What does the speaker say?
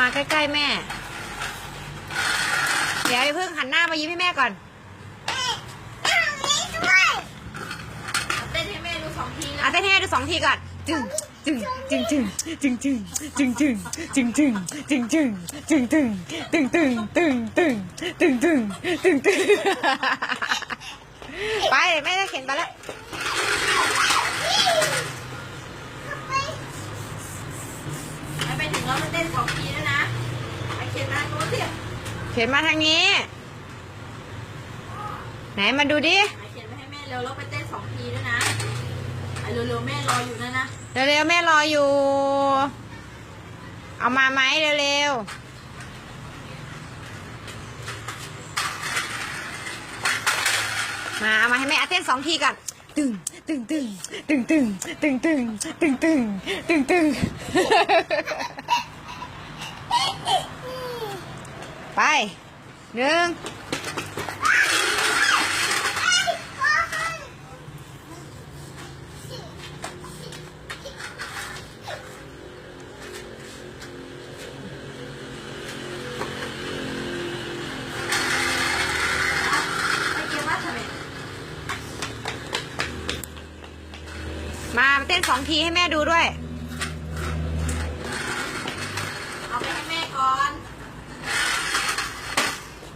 มาใกล้ๆแม่ เดี๋ยวอย่าเพิ่งหันหน้ามายิ้มให้แม่ก่อนเต้นให้แม่ดูสองทีนะเอาเต้นให้แม่ดูสองทีก่อนจึงจึงจึงจึงจึงจึงจึงจึงจึงจึงจึงจึงจึงจึงตึงตึงตึงตึงตึงตึงตึงตึงไปแม่จะเข็นไปแล้ว ไปไปถึง แล้วมันเต้นสองทีแล้วนะไปเขียนมาโน้ตสิเข็นมาทางนี้ ไหนมาดูดิไปเขียนมาให้แม่เร็วแล้วไปเต้นสองทีด้วยนะไปเร็วๆแม่รออยู่นะนะ เร็วๆแม่รออยู่ เอามาไหมเร็วๆมา เอามาให้แม่อาเต้นสองทีก่อน ตึงตึงตึงตึงตึงตึงตึงตึงตึงตึงตึงไปหนึ่ง ไปเกียร์ว่าทำไม มาเต้นสองทีให้แม่ดูด้วย